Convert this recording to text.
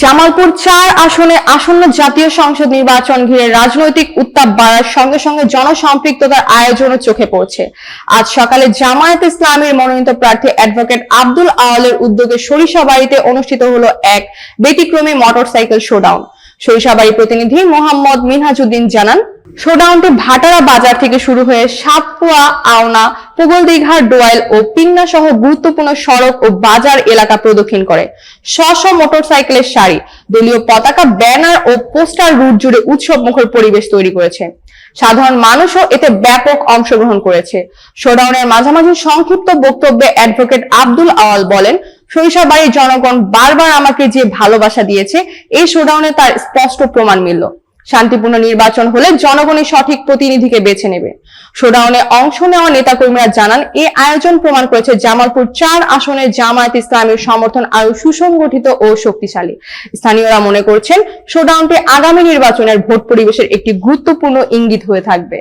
জামালপুর চার আসনে আসন্ন জাতীয় সংসদ নির্বাচন ঘিরে রাজনৈতিক উত্তাপ বাড়ার সঙ্গে সঙ্গে জনসম্পৃক্ততার আয়োজনও চোখে পড়ছে। আজ সকালে জামায়াত ইসলামীর মনোনীত প্রার্থী অ্যাডভোকেট আব্দুল আওয়ালের উদ্যোগে সরিষাবাড়িতে অনুষ্ঠিত হলো এক ব্যতিক্রমী মোটরসাইকেল শোডাউন। সরিষাবাড়ি প্রতিনিধি মোহাম্মদ মিনহাজুদ্দিন জানান, শোডাউনটি ভাটারা বাজার থেকে শুরু হয়ে সাতপুয়া, আওনা পুগলদিঘার ডোয়াইল ও পিংনা সহ গুরুত্বপূর্ণ সড়ক ও বাজার এলাকা প্রদক্ষিণ করে। স্ব মোটরসাইকেলের সারি, দলীয় পতাকা, ব্যানার ও পোস্টার রুট জুড়ে উৎসব মুখর পরিবেশ তৈরি করেছে। সাধারণ মানুষও এতে ব্যাপক অংশগ্রহণ করেছে। শোডাউনের মাঝামাঝি সংক্ষিপ্ত বক্তব্যে অ্যাডভোকেট আব্দুল আওয়াল বলেন, সরিষাবাড়ির জনগণ বারবার আমাকে যে ভালোবাসা দিয়েছে, এই শোডাউনে তার স্পষ্ট প্রমাণ মিলল। শান্তিপূর্ণ নির্বাচন হলে জনগণের সঠিক প্রতিনিধিকে বেছে নেবে। শোডাউনে অংশ নেওয়া নেতা কর্মীরা জানান এই আয়োজন প্রমাণ করেছে জামালপুর চার আসনের জামায়াত ইসলামের সমর্থন আরও সুসংগঠিত ও শক্তিশালী। স্থানীয়রা মনে করছেন, শোডাউনটি আগামী নির্বাচনের ভোট পরিবেশের একটি গুরুত্বপূর্ণ ইঙ্গিত হয়ে থাকবে।